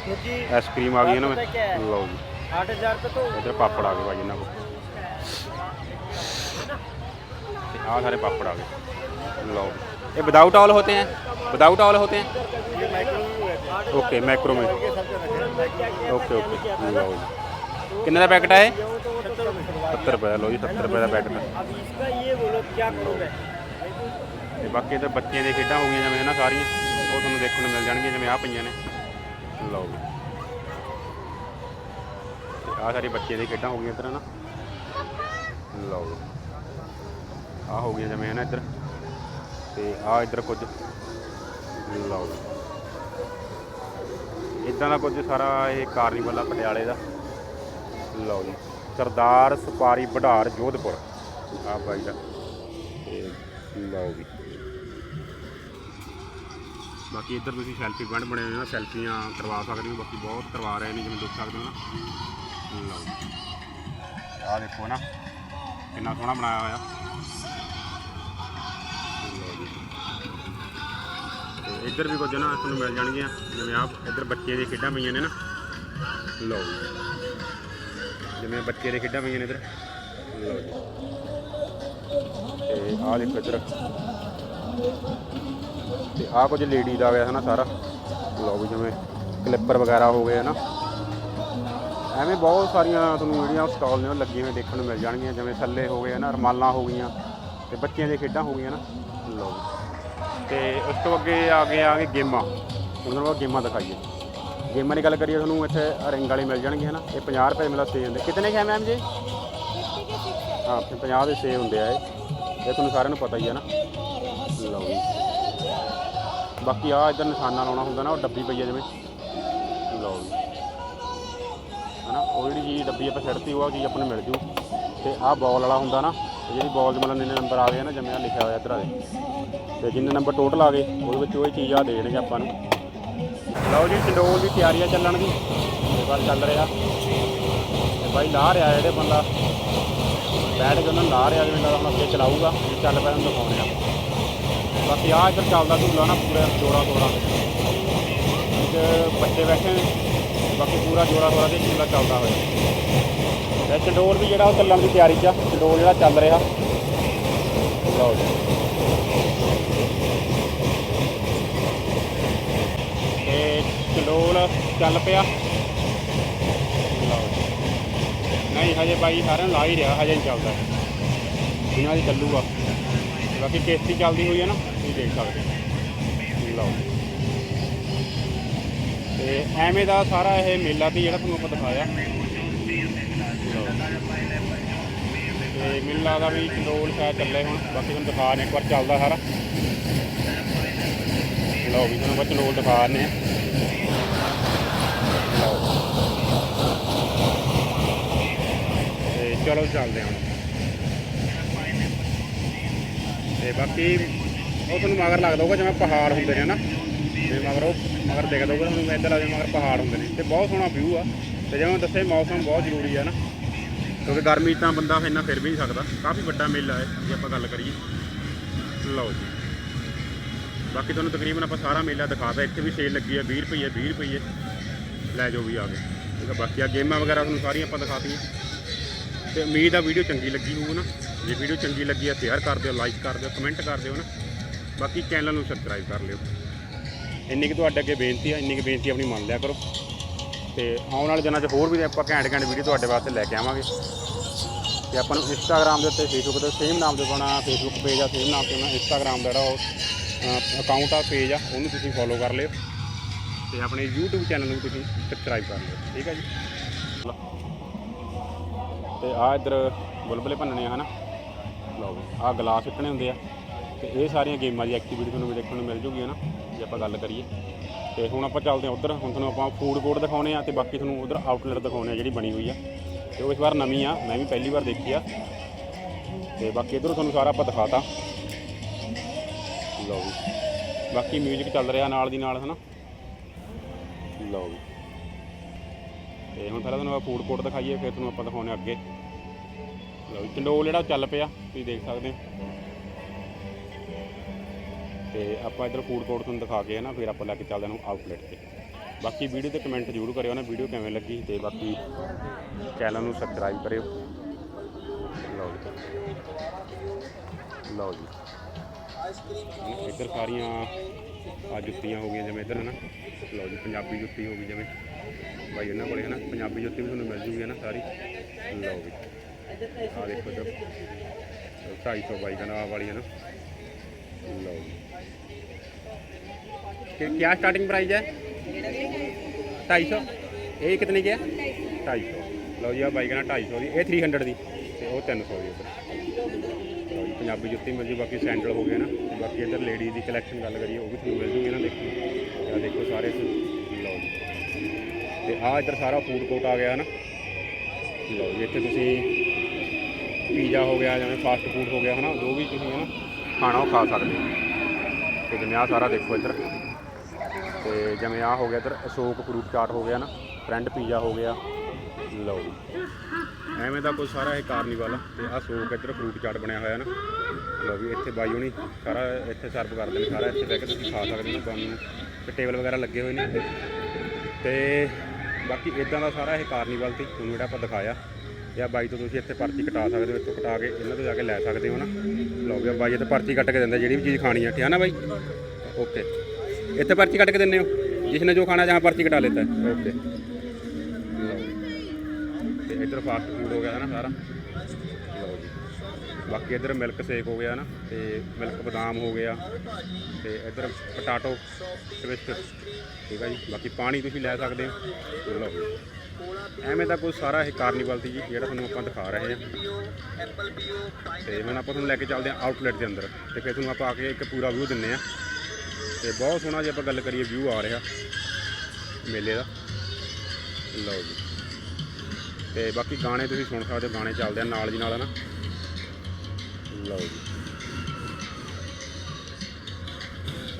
क्योंकि ਆਈਸਕ੍ਰੀਮ ਆ ਗਈ ਇਹਨਾਂ ਵਿੱਚ ਲਓ ਜੀ आठ हजार का तो ਇੱਧਰ ਪਾਪੜ ਆ ਗਏ ਭਾਈ ਇਹਨਾਂ ਕੋਲ ਤੇ ਆ ਸਾਰੇ ਪਾਪੜ ਆ ਗਏ ਲਓ ਇਹ ਵਿਦਾਊਟ ਆਲ ਹੋਤੇ ਹੈ ਵਿਦਾਊਟ ਆਲ ਹੋਤੇ ਹੈ ये माइक्रोवेव है ओके माइक्रो में ये सब रखे ओके ओके ਲਓ ਜੀ ਕਿੰਨੇ ਦਾ ਪੈਕਟ ਹੈ ਇਹ 70 ਰੁਪਏ ਦਾ ਲਓ ਜੀ 70 ਰੁਪਏ ਦਾ ਪੈਕਟ ਹੈ अब इसका ये बोलो क्या करोगे ਤੇ ਬਾਕੀ ਇੱਧਰ ਬੱਚਿਆਂ ਦੀਆਂ ਖੇਡਾਂ ਹੋ ਗਈਆਂ ਜਿਵੇਂ ਨਾ ਸਾਰੀਆਂ ਉਹ ਤੁਹਾਨੂੰ ਦੇਖਣ ਨੂੰ ਮਿਲ ਜਾਣਗੀਆਂ ਜਿਵੇਂ ਆ ਪਈਆਂ ਨੇ ਲਓ ਜੀ ਆ ਸਾਰੀ ਬੱਚੇ ਦੀ ਖੇਡਾਂ ਹੋ ਗਈਆਂ ਇੱਧਰ ਨਾ ਲਓ ਜੀ ਆ ਹੋ ਗਈਆਂ ਜਿਵੇਂ ਨਾ ਇੱਧਰ ਤੇ ਆ ਇੱਧਰ ਕੁਝ ਲਓ ਜੀ ਇਦਾਂ ਦਾ ਕੁਝ ਸਾਰਾ ਇਹ ਕਾਰਨੀਵਲ ਆ ਪਟਿਆਲੇ ਦਾ ਲਓ ਜੀ, ਸਰਦਾਰ ਸੁਪਾਰੀ ਵਢਾਰ ਜੋਧਪੁਰ। ਆ ਬਾਈ ਦਾ। ਤੇ ਲਓ ਜੀ। ਬਾਕੀ ਇੱਧਰ ਤੁਸੀਂ ਸੈਲਫੀ ਪੁਆਇੰਟ ਬਣੇ ਹੋਏ ਨੇ ਸੈਲਫੀਆਂ ਕਰਵਾ ਸਕਦੇ ਹੋ, ਬਾਕੀ ਬਹੁਤ ਕਰਵਾ ਰਹੇ ਨੇ, ਜਿਵੇਂ ਦੇਖ ਸਕਦੇ ਹੋ ਨਾ। ਲਓ ਜੀ। ਆਹ ਦੇਖੋ ਨਾ, ਕਿੰਨਾ ਸੋਹਣਾ ਬਣਾਇਆ ਹੋਇਆ। ਲਓ ਜੀ। ਤੇ ਇੱਧਰ ਵੀ ਕੁਝ ਨਾ ਤੁਹਾਨੂੰ ਮਿਲ ਜਾਣਗੀਆਂ, ਜਿਵੇਂ ਆਪ ਇੱਧਰ ਬੱਚਿਆਂ ਦੀਆਂ ਖੇਡਾਂ ਪਈਆਂ ਨੇ ਨਾ। ਲਓ ਜੀ। ਜਿਵੇਂ ਬੱਚੇ ਦੇ ਖੇਡਾਂ ਪਈਆਂ ਨੇ ਇੱਧਰ। ਲਓ ਜੀ ਤੇ ਆਹ ਦੇਖੋ ਇੱਧਰ। ਤੇ ਆਹ ਕੁਝ ਲੇਡੀ ਦਾ ਹੋਇਆ ਹੈ ਨਾ ਸਾਰਾ। ਲਓ ਵੀ ਜਿਵੇਂ ਕਲਿੱਪਰ ਵਗੈਰਾ ਹੋ ਗਏ ਹੈ ਨਾ ਐਵੇਂ ਬਹੁਤ ਸਾਰੀਆਂ ਤੁਹਾਨੂੰ ਜਿਹੜੀਆਂ ਸਟਾਲ ਨੇ ਉਹ ਲੱਗੀਆਂ ਹੋਈਆਂ ਦੇਖਣ ਨੂੰ ਮਿਲ ਜਾਣਗੀਆਂ। ਜਿਵੇਂ ਥੱਲੇ ਹੋ ਗਏ ਹੈ ਨਾ ਰਮਾਲਾਂ ਹੋ ਗਈਆਂ ਤੇ ਬੱਚਿਆਂ ਦੀਆਂ ਖੇਡਾਂ ਹੋ ਗਈਆਂ ਨਾ। ਲਓ। ਜੀ। ਤੇ ਉਸ ਤੋਂ ਅੱਗੇ ਆ ਗਏ ਆ ਗਏ ਗੇਮਾਂ। ਉਹਨਾਂ ਨੂੰ ਗੇਮਾਂ ਦਿਖਾਈਏ। ਗੇਮਾਂ ਦੀ ਗੱਲ ਕਰੀਏ, ਤੁਹਾਨੂੰ ਇੱਥੇ ਰਿੰਗ ਵਾਲੇ ਮਿਲ ਜਾਣਗੀਆਂ ਨਾ ਇਹ 50 ਰੁਪਏ ਮਿਲਾ ਸੇ ਹੁੰਦੇ ਕਿਤਨੇ ਕੇ ਮੈਮ ਜੀ? ਹਾਂ, ਫਿਰ 50 ਦੇ ਸੇ ਹੁੰਦੇ ਆ ਇਹ। ਇਹ ਤੁਹਾਨੂੰ ਸਾਰਿਆਂ ਨੂੰ ਪਤਾ ਹੀ ਹੈ ਨਾ ਲਓ ਜੀ। ਬਾਕੀ ਆ ਇੱਧਰ ਨਿਸ਼ਾਨਾ ਲਾਉਣਾ ਹੁੰਦਾ ਨਾ, ਉਹ ਡੱਬੀ ਪਈ ਹੈ ਜਿਵੇਂ। ਲਓ ਜੀ। ਹਨਾ? ਉਹ ਜਿਹੜੀ ਚੀਜ਼ ਡੱਬੀ ਆਪਾਂ ਛੱਡਤੀ, ਉਹ ਚੀਜ਼ ਆਪਾਂ ਨੂੰ ਮਿਲ ਜੂ। ਤੇ ਆਹ ਬਾਲ ਵਾਲਾ ਹੁੰਦਾ ਨਾ ਜਿਹੜੀ ਬਾਲ ਦੇ ਮਤਲਬ ਇੰਨੇ ਨੰਬਰ ਆ ਗਏ ਨਾ, ਜਿਵੇਂ ਆ ਲਿਖਿਆ ਹੋਇਆ ਇੱਧਰ ਆ ਦੇ ਤੇ ਜਿੰਨੇ ਨੰਬਰ ਟੋਟਲ ਆ ਗਏ, ਉਹਦੇ ਵਿੱਚ ਉਹ ਚੀਜ਼ ਆ ਦੇ ਦੇਣਗੇ ਆਪਾਂ ਨੂੰ। ਲਓ ਜੀ ਚੰਡੋਲ ਦੀ ਤਿਆਰੀ ਆ ਚੱਲਣ ਦੀ ਤੇ ਬਸ ਚੱਲ ਰਿਹਾ। ਤੇ ਬਾਈ, ਲਾ ਰਿਹਾ ਜਿਹੜੇ ਬੰਦਾ। ਬੈਠ ਕੇ ਉਹਨਾਂ ਨੂੰ ਲਾ ਰਿਹਾ ਜਿਵੇਂ ਲੱਗਦਾ ਹੁਣ ਅੱਗੇ ਚਲਾਊਗਾ ਜੇ ਚੱਲ ਪਿਆ ਉਹਨੂੰ ਦਿਖਾਉਣੇ ਆ ਬਾਕੀ ਆ ਇੱਧਰ ਚੱਲਦਾ ਝੂਲਾ ਨਾ, ਪੂਰਾ ਜੋੜਾ ਤੋੜਾ ਇੱਕ ਬੱਚੇ ਬੈਠੇ ਨੇ, ਬਾਕੀ ਪੂਰਾ ਜੋੜਾ ਤੋੜਾ ਤੇ ਝੂਲਾ ਚੱਲਦਾ ਹੋਇਆ। ਤੇ ਚੰਡੋਲ ਵੀ ਜਿਹੜਾ ਉਹ ਚੱਲਣ ਦੀ ਤਿਆਰੀ 'ਚ ਆ ਚੰਡੋਲ ਜਿਹੜਾ ਚੱਲ ਰਿਹਾ। ਲਓ ਜੀ ਤੇ ਚੰਡੋਲ ਚੱਲ ਪਿਆ। ਲਓ ਨਹੀਂ, ਹਜੇ ਬਾਈ ਸਾਰਿਆਂ ਨੂੰ ਲਾ ਹੀ ਰਿਹਾ, ਹਜੇ ਨਹੀਂ ਚੱਲਦਾ। ਇਹਨਾਂ ਦੀ ਚੱਲੂਗਾ। ਬਾਕੀ ਕਿਸ਼ਤੀ ਚੱਲਦੀ ਹੋਈ ਹੈ ਨਾ, ਤੁਸੀਂ ਦੇਖ ਸਕਦੇ ਲਓ ਤੇ ਐਵੇਂ ਦਾ ਸਾਰਾ ਇਹ ਮੇਲਾ ਤੇ ਜਿਹੜਾ ਤੁਹਾਨੂੰ ਆਪਾਂ ਦਿਖਾਇਆ। ਲਓ। ਤੇ ਮੇਲਾ ਦਾ ਵੀ ਕੰਟਰੋਲ ਸ਼ਾਇਦ ਚੱਲੇ ਹੁਣ। ਬਾਕੀ ਤੁਹਾਨੂੰ ਦਿਖਾ ਨੇ ਇੱਕ ਵਾਰ ਚੱਲਦਾ ਸਾਰਾ। ਲਓ ਵੀ ਤੁਹਾਨੂੰ ਬਚਨੋਲ ਦਿਖਾ ਰਹੇ ਲਓ ਤੇ ਚਲੋ ਚੱਲਦੇ ਹਾਂ ਹੁਣ। ਤੇ ਬਾਕੀ ਉਹ ਤੁਹਾਨੂੰ ਮਗਰ ਲੱਗਦਾ ਹੋਊਗਾ ਜਿਵੇਂ ਪਹਾੜ ਹੁੰਦੇ ਨੇ ਨਾ ਤੇ ਮਗਰ ਉਹ ਮਗਰ ਦਿਖਦਾ ਹੋਊਗਾ ਤੁਹਾਨੂੰ, ਇੱਧਰ ਆ ਜਿਵੇਂ ਮਗਰ ਪਹਾੜ ਹੁੰਦੇ ਨੇ। ਤੇ ਬਹੁਤ ਸੋਹਣਾ ਵਿਊ ਆ। ਤੇ ਜਿਵੇਂ ਮੈਂ ਦੱਸਿਆ ਮੌਸਮ ਬਹੁਤ ਜ਼ਰੂਰੀ ਆ ਨਾ। ਕਿਉਂਕਿ ਗਰਮੀ 'ਚ ਤਾਂ ਬੰਦਾ ਇੰਨਾ ਫਿਰ ਵੀ ਨਹੀਂ ਸਕਦਾ। ਕਾਫੀ ਵੱਡਾ ਮੇਲਾ ਹੈ, ਜੇ ਆਪਾਂ ਗੱਲ ਕਰੀਏ। ਲਓ ਜੀ। ਬਾਕੀ ਤੁਹਾਨੂੰ ਤਕਰੀਬਨ ਆਪਾਂ ਸਾਰਾ ਮੇਲਾ ਦਿਖਾਤਾ ਇੱਥੇ ਵੀ ਸੇਲ ਲੱਗੀ ਹੈ 20 ਰੁਪਏ 20 ਰੁਪਏ ਲੈ ਜਾਓ ਵੀ ਆ ਕੇ। ਠੀਕ ਆ, ਬਾਕੀ ਆ ਗੇਮਾਂ ਵਗੈਰਾ ਤੁਹਾਨੂੰ ਸਾਰੀਆਂ ਆਪਾਂ ਦਿਖਾਤੀਆਂ। ਤੇ ਉਮੀਦ ਆ ਵੀਡੀਓ ਚੰਗੀ ਲੱਗੀ ਹੋਊ ਨਾ। ਜੇ ਵੀਡੀਓ ਚੰਗੀ ਲੱਗੀ ਆ ਸ਼ੇਅਰ ਕਰ ਦਿਓ ਲਾਈਕ ਕਰ ਦਿਓ ਕਮੈਂਟ ਕਰ ਦਿਓ ਨਾ। ਬਾਕੀ ਚੈਨਲ ਨੂੰ ਸਬਸਕ੍ਰਾਈਬ ਕਰ ਲਿਓ। ਇੰਨੀ ਕਿ ਤੁਹਾਡੇ ਅੱਗੇ ਬੇਨਤੀ ਆ, ਇੰਨੀ ਕਿ ਬੇਨਤੀ ਆਪਣੀ ਮੰਨ ਲਿਆ ਕਰੋ। ਤੇ ਆਉਣ ਵਾਲੇ ਦਿਨਾਂ 'ਚ ਹੋਰ ਵੀ ਆਪਾਂ ਘੈਂਟ ਘੈਂਟ ਵੀਡੀਓ ਤੁਹਾਡੇ ਵਾਸਤੇ ਲੈ ਕੇ ਆਵਾਂਗੇ। ਤੇ ਆਪਾਂ ਨੂੰ ਇੰਸਟਾਗ੍ਰam ਦੇ ਉੱਤੇ ਫੇਸਬੁੱਕ ਦੇ ਸੇਮ ਨਾਮ ਦੇ ਆਪਣਾ ਫੇਸਬੁੱਕ ਪੇਜ ਆ ਸੇਮ ਨਾਮ ਤੇ ਆਪਣਾ ਇੰਸਟਾਗ੍ਰam ਦਾ ਜਿਹੜਾ ਉਹ ਅਕਾਊਂਟ ਆ ਪੇਜ ਆ, ਉਹਨੂੰ ਤੁਸੀਂ ਫੋਲੋ ਕਰ ਲਿਓ। ਤੇ ਆਪਣੇ YouTube ਚੈਨਲ ਨੂੰ ਤੁਸੀਂ ਸਬਸਕ੍ਰਾਈਬ ਕਰ ਲਿਓ, ਠੀਕ ਹੈ ਜੀ? ਤੇ ਆ ਇੱਧਰ ਬੁਲਬੁਲੇ ਭੰਨਣੇ ਆ, ਹਨਾ? ਲਓ ਆ ਗਲਾਸ ਸਿੱਟਣੇ ਹੁੰਦੇ ਆ। ਤੇ ਇਹ ਸਾਰੀਆਂ ਗੇਮਾਂ ਦੀ ਐਕਟੀਵਿਟੀ ਤੁਹਾਨੂੰ ਵੀ ਦੇਖਣ ਨੂੰ ਮਿਲ ਜੂਗੀ, ਹਨਾ? ਜੇ ਆਪਾਂ ਗੱਲ ਕਰੀਏ। ਤੇ ਹੁਣ ਆਪਾਂ ਚੱਲਦੇ ਹਾਂ ਉਧਰ। ਹੁਣ ਤੁਹਾਨੂੰ ਆਪਾਂ ਫੂਡ ਕੋਰਟ ਦਿਖਾਉਣੇ ਆ ਤੇ ਬਾਕੀ ਤੁਹਾਨੂੰ ਉਧਰ ਆਊਟਲੈਟ ਦਿਖਾਉਣੇ ਆ ਜਿਹੜੀ ਬਣੀ ਹੋਈ ਆ। ਤੇ ਉਹ ਇਸ ਵਾਰ ਨਵੀਂ ਆ, ਮੈਂ ਵੀ ਪਹਿਲੀ ਵਾਰ ਦੇਖੀ ਆ। ਤੇ ਬਾਕੀ ਇਧਰੋਂ ਤੁਹਾਨੂੰ ਸਾਰਾ ਆਪਾਂ ਦਿਖਾਤਾ। ਲਓ ਵੀ ਬਾਕੀ 뮤직 ਚੱਲ ਰਿਹਾ ਨਾਲ ਦੀ ਨਾਲ, ਹਨਾ? ਲਓ ਵੀ ਤੇ ਹੁਣ ਪਹਿਲਾਂ ਤੁਹਾਨੂੰ ਆਪਾਂ ਫੂਡ ਕੋਰਟ ਦਿਖਾਈਏ ਫਿਰ ਤੁਹਾਨੂੰ ਆਪਾਂ ਦਿਖਾਉਣੇ ਅੱਗੇ। ਲਓ ਜੀ, ਚੰਡੋਲ ਜਿਹੜਾ ਚੱਲ ਪਿਆ ਤੁਸੀਂ ਦੇਖ ਸਕਦੇ ਹੋ। ਤੇ ਆਪਾਂ ਇਧਰ ਫੂਡ ਕੋਰਟ ਤੁਹਾਨੂੰ ਦਿਖਾ ਕੇ ਨਾ ਫਿਰ ਆਪਾਂ ਲੈ ਕੇ ਚੱਲਦੇ ਹਾਂ ਆਊਟਲੈਟ ਤੇ। ਬਾਕੀ ਵੀਡੀਓ ਤੇ ਕਮੈਂਟ ਜ਼ਰੂਰ ਕਰਿਓ ਨਾ ਵੀਡੀਓ ਕਿਵੇਂ ਲੱਗੀ ਤੇ ਬਾਕੀ ਚੈਨਲ ਨੂੰ ਸਬਸਕ੍ਰਾਈਬ ਕਰਿਓ। ਲਓ ਜੀ। ਲਓ ਜੀ। ਇੱਧਰ ਸਾਰੀਆਂ ਆ ਜੁੱਤੀਆਂ ਹੋ ਗਈਆਂ ਜਿਵੇਂ ਇੱਧਰ ਹੈ ਨਾ ਲਓ ਜੀ, ਪੰਜਾਬੀ ਜੁੱਤੀ ਹੋ ਗਈ ਜਿਵੇਂ। ਬਾਈ ਇਹਨਾਂ ਕੋਲੇ ਹੈ ਨਾ ਪੰਜਾਬੀ ਜੁੱਤੀ ਵੀ ਤੁਹਾਨੂੰ ਮਿਲ ਜੂਗੀ ਹੈ ਨਾ ਸਾਰੀ। ਲਓ ਜੀ ਆ ਦੇਖੋ ਇੱਧਰ 250 ਬਾਈ ਦਾ ਨਾਮ ਵਾਲੀ ਹੈ ਨਾ ਲਓ ਜੀ। ਕਿ ਕੀ ਸਟਾਰਟਿੰਗ ਪ੍ਰਾਈਸ ਹੈ? 250 ਇਹ ਕਿਤਨੇ ਗਿਆ 250 ਲਓ ਜੀ ਆ ਬਾਈਕ ਨਾਲ 250 ਦੀ, ਇਹ 300 ਦੀ ਤੇ ਉਹ 300 ਦੀ ਉੱਪਰ ਪੰਜਾਬੀ ਜੁੱਤੀ ਮਿਲ ਜੂ, ਬਾਕੀ ਸੈਂਡਲ ਹੋ ਗਏ ਨਾ। ਬਾਕੀ ਇੱਧਰ ਲੇਡੀ ਦੀ ਕਲੈਕਸ਼ਨ ਗੱਲ ਕਰੀਏ, ਉਹ ਵੀ ਤੁਹਾਨੂੰ ਮਿਲ ਜੂਗੀ ਨਾ, ਦੇਖੋ। ਆ ਦੇਖੋ ਸਾਰੇ ਲਓ ਜੀ। ਤੇ ਆ ਇੱਧਰ ਸਾਰਾ ਫੂਡ ਕੋਰਟ ਆ ਗਿਆ ਨਾ। ਲਓ ਜੀ, ਇੱਥੇ ਤੁਸੀਂ ਪੀਜ਼ਾ ਹੋ ਗਿਆ ਜਿਵੇਂ ਫਾਸਟ ਫੂਡ ਹੋ ਗਿਆ, ਹਨਾ? ਜੋ ਵੀ ਤੁਸੀਂ ਹਨਾ, ਖਾਣਾ ਉਹ ਖਾ ਸਕਦੇ ਹੋ। ਤੇ ਜਿਵੇਂ ਆ ਸਾਰਾ ਦੇਖੋ ਇੱਧਰ। ਤੇ ਜਿਵੇਂ ਆ ਹੋ ਗਿਆ ਇੱਧਰ, ਅਸ਼ੋਕ ਫਰੂਟ ਚਾਟ ਹੋ ਗਿਆ ਨਾ। ਫਰੈਂਡ ਪੀਜ਼ਾ ਹੋ ਗਿਆ। ਲਓ ਜੀ। ਐਵੇਂ ਦਾ ਕੋਈ ਸਾਰਾ ਇਹ ਕਾਰਨੀਵਲ ਆ ਤੇ ਆ ਅਸ਼ੋਕ ਇੱਧਰ ਫਰੂਟ ਚਾਟ ਬਣਿਆ ਹੋਇਆ ਨਾ। ਲਓ ਵੀ ਇੱਥੇ ਬਾਈ ਹੁਣੀ, ਸਾਰਾ ਇੱਥੇ ਸਰਵ ਕਰਦੇ ਨੇ ਸਾਰਾ ਇੱਥੇ ਬਹਿ ਕੇ ਤੁਸੀਂ ਖਾ ਸਕਦੇ ਹੋ ਤੁਹਾਨੂੰ। ਤੇ ਟੇਬਲ ਵਗੈਰਾ ਲੱਗੇ ਹੋਏ ਨੇ ਤੇ ਬਾਕੀ ਇਦਾਂ ਦਾ ਸਾਰਾ ਇਹ ਕਾਰਨੀਵਲ ਤੇ ਤੁਹਾਨੂੰ ਜਿਹੜਾ ਆਪਾਂ ਦਿਖਾਇਆ। ਜਾਂ ਬਾਈ ਤੋਂ ਤੁਸੀਂ ਇੱਥੇ ਪਰਚੀ ਕਟਾ ਸਕਦੇ ਹੋ, ਇੱਥੋਂ ਕਟਾ ਕੇ ਇਹਨਾਂ ਤੋਂ ਜਾ ਕੇ ਲੈ ਸਕਦੇ ਹੋ ਨਾ। ਲਓ ਵੀ ਬਾਈ ਇੱਥੇ ਪਰਚੀ ਕੱਟ ਕੇ ਦਿੰਦਾ, ਜਿਹੜੀ ਵੀ ਚੀਜ਼ ਖਾਣੀ ਹੈ ਠੀਕ ਹੈ ਨਾ ਬਾਈ? ਓਕੇ। ਇੱਥੇ ਪਰਚੀ ਕੱਟ ਕੇ ਦਿੰਦੇ ਹੋ? ਜਿਸ ਨੇ ਜੋ ਖਾਣਾ ਜਹਾਂ ਪਰਚੀ ਕਟਾ ਲੈਤਾ ਹੈ ਓਕੇ। ਇੱਧਰ ਫਾਸਟ ਫੂਡ ਹੋ ਗਿਆ ਹੈ ਨਾ ਸਾਰਾ। ਲਓ ਜੀ। ਬਾਕੀ ਇੱਧਰ ਮਿਲਕ ਸ਼ੇਕ ਹੋ ਗਿਆ ਨਾ ਤੇ ਮਿਲਕ ਬਦਾਮ ਹੋ ਗਿਆ ਤੇ ਇੱਧਰ ਪਟਾਟੋ ਟਵਿਸਟ ਠੀਕ ਹੈ ਜੀ। ਬਾਕੀ ਪਾਣੀ ਤੁਸੀਂ ਲੈ ਸਕਦੇ ਹੋ। ਲਓ ਜੀ। ਐਵੇਂ ਦਾ ਕੋਈ ਸਾਰਾ ਇਹ ਕਾਰਨੀਵਲ ਦੀ ਜੀ, ਜਿਹੜਾ ਤੁਹਾਨੂੰ ਆਪਾਂ ਦਿਖਾ ਰਹੇ ਹਾਂ। ਤੇ ਹੁਣ ਆਪਾਂ ਤੁਹਾਨੂੰ ਲੈ ਕੇ ਚੱਲਦੇ ਹਾਂ ਆਊਟਲੈਟ ਦੇ ਅੰਦਰ ਤੇ ਫਿਰ ਤੁਹਾਨੂੰ ਆਪਾਂ ਆ ਕੇ ਇੱਕ ਪੂਰਾ ਵਿਊ ਦਿੰਨੇ ਆ ਤੇ ਬਹੁਤ ਸੋਹਣਾ ਜੇ ਆਪਾਂ ਗੱਲ ਕਰੀਏ ਵਿਊ ਆ ਰਿਹਾ ਮੇਲੇ ਦਾ। ਲਓ ਜੀ। ਤੇ ਬਾਕੀ ਗਾਣੇ ਤੁਸੀਂ ਸੁਣ ਸਕਦੇ ਹੋ, ਗਾਣੇ ਚੱਲਦੇ ਆ ਨਾਲ ਦੀ ਨਾਲ ਨਾ ਲਓ ਜੀ।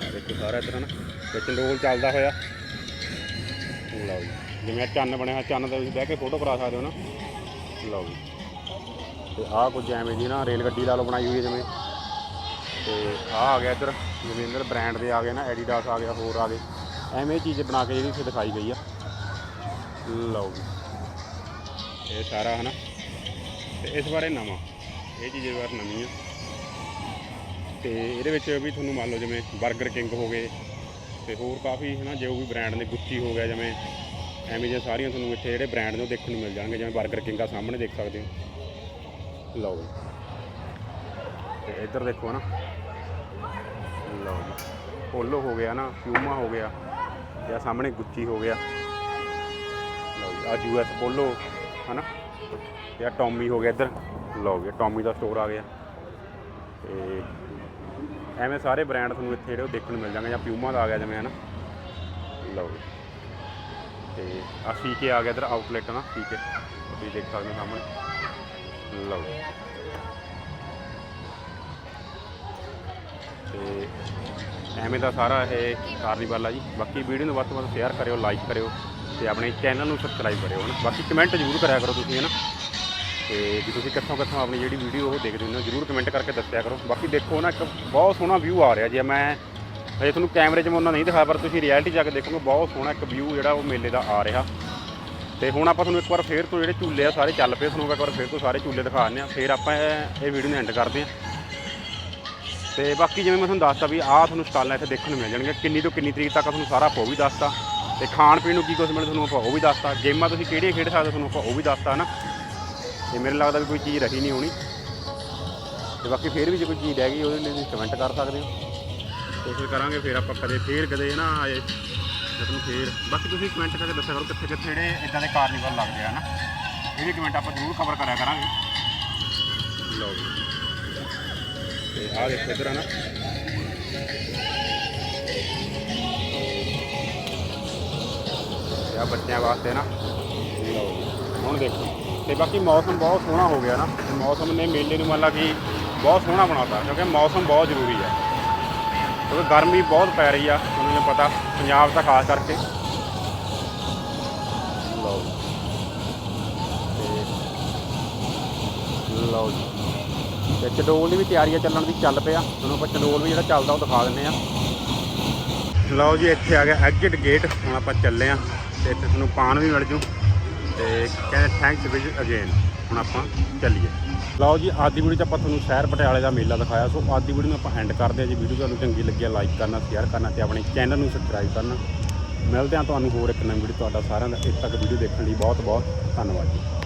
ਆ ਦੇਖੋ ਸਾਰਾ ਇੱਧਰ ਨਾ ਤੇ ਚੰਡੋਲ ਚੱਲਦਾ ਹੋਇਆ। ਲਓ ਜੀ। ਜਿਵੇਂ ਚੰਨ ਬਣਿਆ ਚੰਨ ਤੇ ਤੁਸੀਂ ਬਹਿ ਕੇ ਫੋਟੋ ਕਰਾ ਸਕਦੇ ਹੋ ਨਾ ਲਓ ਜੀ। ਤੇ ਆਹ ਕੁਝ ਐਵੇਂ ਦੀ ਨਾ ਰੇਲ ਗੱਡੀ ਲਾ ਲਓ ਬਣਾਈ ਹੋਈ ਹੈ, ਜਿਵੇਂ। ਤੇ ਆਹ ਆ ਗਿਆ ਇੱਧਰ, ਜਿਵੇਂ ਇੱਧਰ ਬ੍ਰਾਂਡ ਦੇ ਆ ਗਏ ਨਾ, ਐਡੀਡਾਸ ਆ ਗਿਆ, ਹੋਰ ਆ ਗਏ। ਐਵੇਂ ਚੀਜ਼ ਬਣਾ ਕੇ ਜਿਹੜੀ ਇੱਥੇ ਦਿਖਾਈ ਗਈ ਆ। ਲਓ ਜੀ। ਇਹ ਸਾਰਾ, ਹਨਾ? ਤੇ ਇਸ ਬਾਰੇ ਨਵਾਂ। ਇਹ ਚੀਜ਼ ਇਸ ਵਾਰ ਨਵੀਂ ਆ। ਤੇ ਇਹਦੇ ਵਿੱਚ ਵੀ ਤੁਹਾਨੂੰ ਮੰਨ ਲਓ ਜਿਵੇਂ 버ਗਰ ਕਿੰਗ ਹੋ ਗਏ, ਤੇ ਹੋਰ ਕਾਫੀ, ਹਨਾ, ਜੋ ਵੀ ਬ੍ਰਾਂਡ ਨੇ ਗੁੱਚੀ ਹੋ ਗਿਆ, ਜਿਵੇਂ ਐਵੇਂ ਦੀਆਂ ਸਾਰੀਆਂ ਤੁਹਾਨੂੰ ਇੱਥੇ ਜਿਹੜੇ ਬ੍ਰਾਂਡ ਨੇ ਉਹ ਦੇਖਣ ਨੂੰ ਮਿਲ ਜਾਣਗੇ, ਜਿਵੇਂ 버ਗਰ ਕਿੰਗ ਆ, ਸਾਹਮਣੇ ਦੇਖ ਸਕਦੇ ਹੋ। ਲਓ ਜੀ। ਤੇ ਇੱਧਰ ਦੇਖੋ ਨਾ ਲਓ ਜੀ। ਪੋਲੋ ਹੋ ਗਿਆ ਨਾ ਪਿਊਮਾ ਹੋ ਗਿਆ, ਜਾਂ ਸਾਹਮਣੇ ਗੁੱਚੀ ਹੋ ਗਿਆ। ਲਓ ਜੀ ਆ ਯੂਐਸ ਪੋਲੋ ਹਨਾ? ਤੇ ਆ ਟੌਮੀ ਹੋ ਗਿਆ ਇੱਧਰ। ਲਓ ਜੀ, ਟੌਮੀ ਦਾ ਸਟੋਰ ਆ ਗਿਆ। ਤੇ ਐਵੇਂ ਸਾਰੇ ਬ੍ਰਾਂਡ ਤੁਹਾਨੂੰ ਇੱਥੇ ਜਿਹੜੇ ਉਹ ਦੇਖਣ ਨੂੰ ਮਿਲ ਜਾਣਗੇ ਜਾਂ ਪਿਊਮਾ ਦਾ ਆ ਗਿਆ ਜਿਵੇਂ, ਹਨਾ? ਲਓ ਜੀ। ਤੇ ਆ ਸੀਕੇ ਆ ਗਿਆ ਇੱਧਰ ਆਊਟਲੈਟ ਨਾ ਸੀਕੇ ਤੁਸੀਂ ਦੇਖ ਸਕਦੇ ਹੋ ਸਾਹਮਣੇ। ਲਓ ਜੀ। ਤੇ ਐਵੇਂ ਦਾ ਸਾਰਾ ਇਹ ਕਾਰਨੀਵਲ ਆ ਜੀ। ਬਾਕੀ ਵੀਡੀਓ ਨੂੰ ਵੱਧ ਤੋਂ ਵੱਧ ਸ਼ੇਅਰ ਕਰਿਓ ਲਾਈਕ ਕਰਿਓ। ਤੇ ਆਪਣੇ ਚੈਨਲ ਨੂੰ ਸਬਸਕ੍ਰਾਈਬ ਕਰਿਓ ਹਨਾ। ਬਾਕੀ ਕਮੈਂਟ ਜ਼ਰੂਰ ਕਰਿਆ ਕਰੋ ਤੁਸੀਂ, ਹਨਾ। ਤੇ ਵੀ ਤੁਸੀਂ ਕਿੱਥੋਂ ਕਿੱਥੋਂ ਆਪਣੀ ਜਿਹੜੀ ਵੀਡੀਓ ਉਹ ਦੇਖਦੇ ਹੋ, ਜ਼ਰੂਰ ਕਮੈਂਟ ਕਰਕੇ ਦੱਸਿਆ ਕਰੋ। ਬਾਕੀ ਦੇਖੋ ਨਾ, ਇੱਕ ਬਹੁਤ ਸੋਹਣਾ ਵਿਊ ਆ ਰਿਹਾ ਜੇ ਮੈਂ ਹਜੇ ਤੁਹਾਨੂੰ ਕੈਮਰੇ 'ਚ ਮੈਂ ਉਹਨਾਂ ਨਹੀਂ ਦਿਖਾਇਆ ਪਰ ਤੁਸੀਂ ਰਿਐਲਿਟੀ ਜਾ ਕੇ ਦੇਖੋਗੇ, ਬਹੁਤ ਸੋਹਣਾ ਇੱਕ ਵਿਊ ਜਿਹੜਾ ਉਹ ਮੇਲੇ ਦਾ ਆ ਰਿਹਾ। ਤੇ ਹੁਣ ਆਪਾਂ ਤੁਹਾਨੂੰ ਇੱਕ ਵਾਰ ਫੇਰ ਤੋਂ ਜਿਹੜੇ ਝੂਲੇ ਆ, ਸਾਰੇ ਚੱਲ ਪਏ ਤੁਹਾਨੂੰ, ਇੱਕ ਵਾਰ ਫੇਰ ਤੋਂ ਸਾਰੇ ਝੂਲੇ ਦਿਖਾ ਦਿੰਦੇ ਆ। ਫਿਰ ਆਪਾਂ ਇਹ ਇਹ ਵੀਡੀਓ ਨੂੰ ਐਂਡ ਕਰਦੇ ਆ। ਤੇ ਬਾਕੀ ਜਿਵੇਂ ਮੈਂ ਤੁਹਾਨੂੰ ਦੱਸਤਾ ਵੀ ਆਹ ਤੁਹਾਨੂੰ ਸਟਾਲਾਂ ਇੱਥੇ ਦੇਖਣ ਨੂੰ ਮਿਲ ਜਾਣਗੀਆਂ। ਕਿੰਨੀ ਤੋਂ ਕਿੰਨੀ ਤਰੀਕ ਤੱਕ ਤੁਹਾਨੂੰ ਸਾਰਾ ਆਪਾਂ ਵੀ ਦੱਸਤਾ। ਤੇ ਖਾਣ ਪੀਣ ਨੂੰ ਕੀ ਕੁਝ ਮਿਲੇ ਤੁਹਾਨੂੰ ਆਪਾਂ ਉਹ ਵੀ ਦੱਸਤਾ। ਗੇਮਾਂ ਤੁਸੀਂ ਕਿਹੜੀਆਂ ਖੇਡ ਸਕਦੇ ਹੋ ਤੁਹਾਨੂੰ ਆਪਾਂ ਉਹ ਵੀ ਦੱਸਤਾ ਨਾ ਤੇ ਮੈਨੂੰ ਲੱਗਦਾ ਵੀ ਕੋਈ ਚੀਜ਼ ਰਹੀ ਨਹੀਂ ਹੋਣੀ। ਤੇ ਬਾਕੀ ਫੇਰ ਵੀ ਜੇ ਕੋਈ ਚੀਜ਼ ਰਹਿ ਗਈ, ਉਹਦੇ ਲਈ ਤੁਸੀਂ ਕਮੈਂਟ ਕਰ ਸਕਦੇ ਹੋ। ਕੋਸ਼ਿਸ਼ ਕਰਾਂਗੇ ਫੇਰ ਆਪਾਂ ਕਦੇ ਫੇਰ ਕਦੇ ਨਾ ਆਏ। ਜਦੋਂ ਫੇਰ ਬਾਕੀ ਤੁਸੀਂ ਕਮੈਂਟ ਕਰਕੇ ਦੱਸਿਆ ਕਰੋ ਕਿੱਥੇ ਕਿੱਥੇ ਜਿਹੜੇ ਇਦਾਂ ਦੇ ਕਾਰਨੀਵਲ ਲੱਗਦੇ ਆ ਨਾ ਇਹ ਵੀ ਕਮੈਂਟ ਆਪਾਂ ਜ਼ਰੂਰ ਕਵਰ ਕਰਿਆ ਕਰਾਂਗੇ। ਲਓ ਜੀ। ਤੇ ਆ ਦੇਖੋ ਇਧਰ ਆ ਨਾ ਆ ਬੱਚਿਆਂ ਵਾਸਤੇ ਨਾ। ਲਓ ਹੁਣ ਦੇਖੋ। ਤੇ ਬਾਕੀ ਮੌਸਮ ਬਹੁਤ ਸੋਹਣਾ ਹੋ ਗਿਆ ਨਾ। ਮੌਸਮ ਨੇ ਮੇਲੇ ਨੂੰ ਮੰਨ ਲਾ ਕਿ ਬਹੁਤ ਸੋਹਣਾ ਬਣਾਤਾ ਕਿਉਂਕਿ ਮੌਸਮ ਬਹੁਤ ਜ਼ਰੂਰੀ ਹੈ ਕਿਉਂਕਿ ਗਰਮੀ ਬਹੁਤ ਪੈ ਰਹੀ ਆ ਤੁਹਾਨੂੰ ਪਤਾ ਪੰਜਾਬ ਤਾਂ ਖਾਸ ਕਰਕੇ। ਲਓ ਤੇ ਲਓ ਜੀ। ਤੇ ਚਡੋਲ ਦੀ ਵੀ ਤਿਆਰੀ ਆ ਚੱਲਣ ਦੀ ਚੱਲ ਪਿਆ। ਤੁਹਾਨੂੰ ਆਪਾਂ ਚਡੋਲ ਵੀ ਜਿਹੜਾ ਚੱਲਦਾ ਉਹ ਦਿਖਾ ਦਿੰਨੇ ਆ। ਲਓ ਜੀ ਇੱਥੇ ਆ ਗਿਆ ਐਗਜ਼ਿਟ ਗੇਟ ਹੁਣ ਆਪਾਂ ਚੱਲੇ ਆ। ਤੇ ਇੱਥੇ ਤੁਹਾਨੂੰ ਪਾਨ ਵੀ ਮਿਲ ਜੂ। ਤੇ ਕਹਿੰਦੇ ਥੈਂਕਸ ਵਿਜ ਅਗੇਨ ਹੁਣ ਆਪਾਂ ਚੱਲੀਏ। ਲਓ ਜੀ, ਅੱਜ ਦੀ ਵੀਡੀਓ 'ਚ ਆਪਾਂ ਤੁਹਾਨੂੰ ਸ਼ਹਿਰ ਪਟਿਆਲੇ ਦਾ ਮੇਲਾ ਦਿਖਾਇਆ। ਸੋ ਅੱਜ ਦੀ ਵੀਡੀਓ ਨੂੰ ਆਪਾਂ ਐਂਡ ਕਰਦੇ ਹਾਂ ਜੀ। ਵੀਡੀਓ ਤੁਹਾਨੂੰ ਚੰਗੀ ਲੱਗੀ ਲਾਈਕ ਕਰਨਾ ਸ਼ੇਅਰ ਕਰਨਾ ਤੇ ਆਪਣੇ ਚੈਨਲ ਨੂੰ ਸਬਸਕ੍ਰਾਈਬ ਕਰਨਾ। ਮਿਲਦੇ ਹਾਂ ਤੁਹਾਨੂੰ ਹੋਰ ਇੱਕ ਨਵੀਂ ਵੀਡੀਓ ਤੁਹਾਡਾ ਸਾਰਿਆਂ ਦਾ। ਇੱਥੇ ਤੱਕ ਵੀਡੀਓ ਦੇਖਣ ਲਈ ਬਹੁਤ ਬਹੁਤ ਧੰਨਵਾਦ ਜੀ।